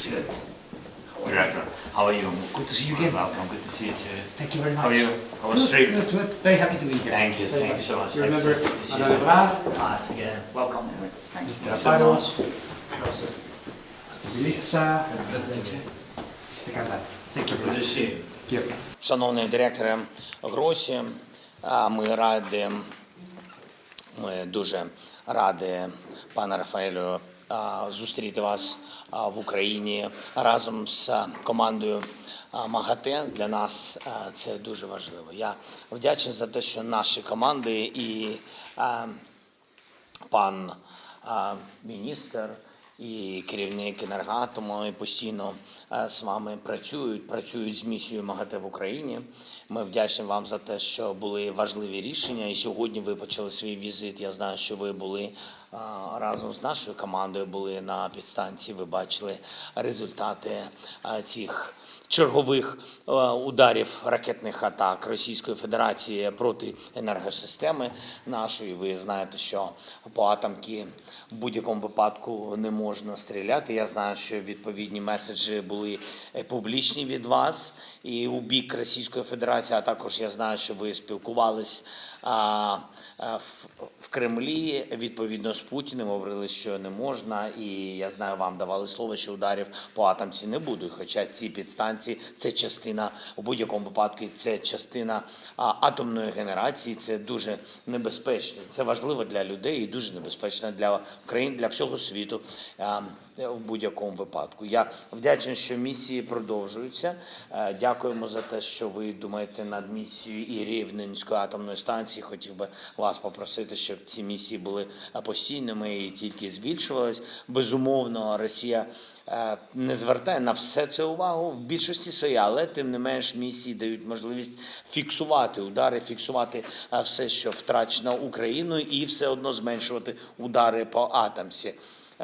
Good. Director, how are you? Good to see you again. Welcome. Good to see you too. Thank you very much. How are you? How was Good, trip? good, good. Very happy to be here. Thank you, Very thank you happy. so much. You Thank you. remember Good to see Madame you. Brad, Ah, again. Welcome. Thank you Mr. so Rapados, much. Milica, Mr. Kandat. Thank you very Good to much. see you. Thank you. Шановний директоре Гросі, а, ми раді, ми дуже раді, пане Рафаелю, а, зустріти вас в Україні разом з командою МАГАТЕ. Для нас це дуже важливо. Я вдячний за те, що наші команди і пан міністр і керівник енергоатому постійно з вами працюють, працюють з місією МАГАТЕ в Україні. Ми вдячні вам за те, що були важливі рішення. І сьогодні ви почали свій візит. Я знаю, що ви були разом з нашою командою, були на підстанції. Ви бачили результати цих чергових ударів ракетних атак Російської Федерації проти енергосистеми нашої. Ви знаєте, що по атомки в будь-якому випадку не можна стріляти. Я знаю, що відповідні меседжі були публічні від вас і у бік Російської Федерації. А також я знаю, що ви спілкувались в Кремлі відповідно з Путіним. Говорили, що не можна, і я знаю, вам давали слово, що ударів по атомці не буде. Хоча ці підстанції це частина у будь-якому випадку. Це частина атомної генерації. Це дуже небезпечно. Це важливо для людей і дуже небезпечно для України, для всього світу. А, в будь-якому випадку. Я вдячний, що місії продовжуються. Е, Дякуємо за те, що ви думаєте над місією і Рівненської атомної станції. Хотів би вас попросити, щоб ці місії були е, постійними і тільки збільшувались. Безумовно, Росія. е, Не звертає на все це увагу в більшості своїй, але тим не менш місії дають можливість фіксувати удари, фіксувати е, все, що втрачено Україною, і все одно зменшувати удари по атомсі е,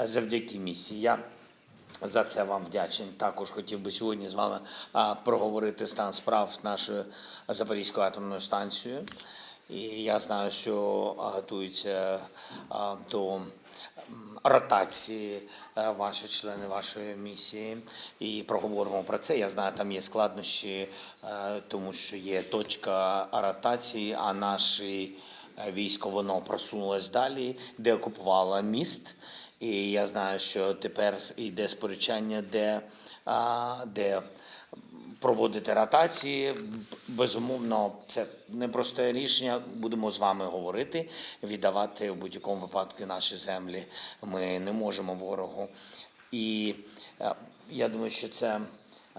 завдяки місії. Я за це вам вдячний. Також хотів би сьогодні з вами проговорити стан справ нашої Запорізької атомної станції. І я знаю, що а, до ротації е, ваші члени вашої місії. І проговоримо про це. Я знаю, там є складнощі, е, тому що є точка ротації, а наші е, військо воно просунулось далі, де окупувало міст. І я знаю, що тепер йде сперечання, де, де проводити ротації. Безумовно, це непросте рішення. Будемо з вами говорити, віддавати в будь-якому випадку наші землі. Ми не можемо ворогу. І е, я думаю, що це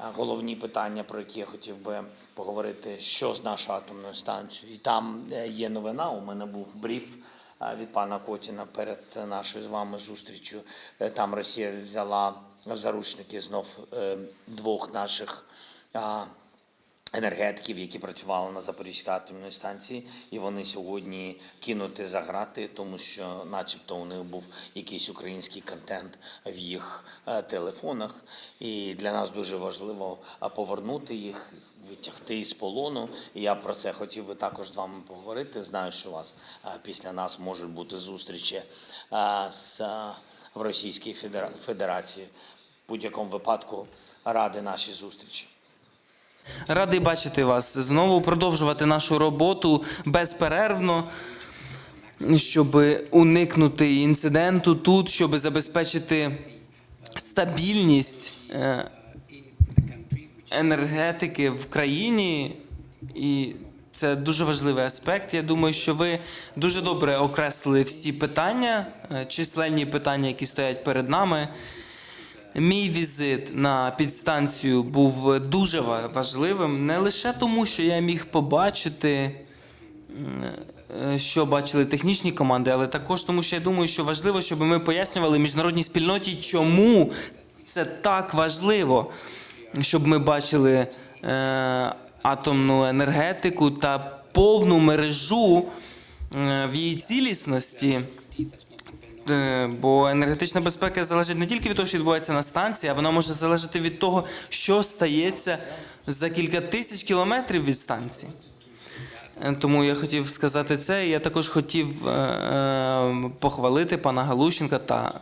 головні питання, про які я хотів би поговорити, що з нашою атомною станцією. І там е, є новина. У мене був бриф е, від пана Котіна перед нашою з вами зустрічю. Е, Там Росія взяла в заручники знов е, двох наших енергетиків, які працювали на Запорізькій атомній станції, і вони сьогодні кинуті за грати, тому що, начебто, у них був якийсь український контент в їх е, телефонах. І для нас дуже важливо повернути їх. Витягти із полону, і я про це хотів би також з вами поговорити. Знаю, що у вас після нас можуть бути зустрічі з в Російській Федера- Федерації. В будь-якому випадку ради нашій зустрічі. Радий бачити вас знову продовжувати нашу роботу безперервно, щоб уникнути інциденту тут, щоб забезпечити стабільність е, енергетики в країні. І це дуже важливий аспект. Я думаю, що ви дуже добре окреслили всі питання, е, численні питання, які стоять перед нами. Мій візит на підстанцію був дуже важливим не лише тому, що я міг побачити, е, що бачили технічні команди, але також тому, що я думаю, що важливо, щоб ми пояснювали міжнародній спільноті, чому це так важливо, щоб ми бачили е, атомну енергетику та повну мережу е, в її цілісності. Е, Бо енергетична безпека залежить не тільки від того, що відбувається на станції, а вона може залежати від того, що стається за кілька тисяч кілометрів від станції. Е, Тому я хотів сказати це. Я також хотів е, е, похвалити пана Галущенка та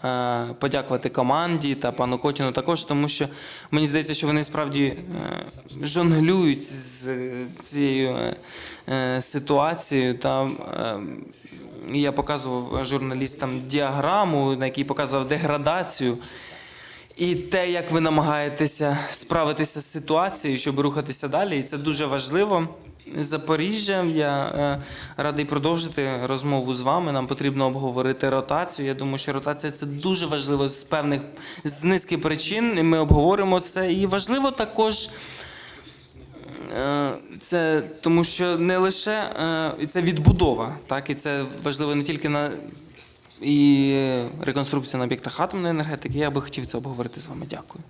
е, подякувати команді та пану Котіну також, тому що мені здається, що вони справді е, жонглюють з цією е, е, ситуацією. Та е, я показував журналістам діаграму, на якій показував деградацію. І те, як ви намагаєтеся справитися з ситуацією, щоб рухатися далі, і це дуже важливо. Запоріжжя, я е, радий продовжити розмову з вами. Нам потрібно обговорити ротацію. Я думаю, що ротація це дуже важливо з певних з низки причин. І ми обговоримо це. І важливо також. е, Це тому, що не лише е, і це відбудова, так і це важливо не тільки на і реконструкція на об'єктах атомної енергетики. Я би хотів це обговорити з вами. Дякую.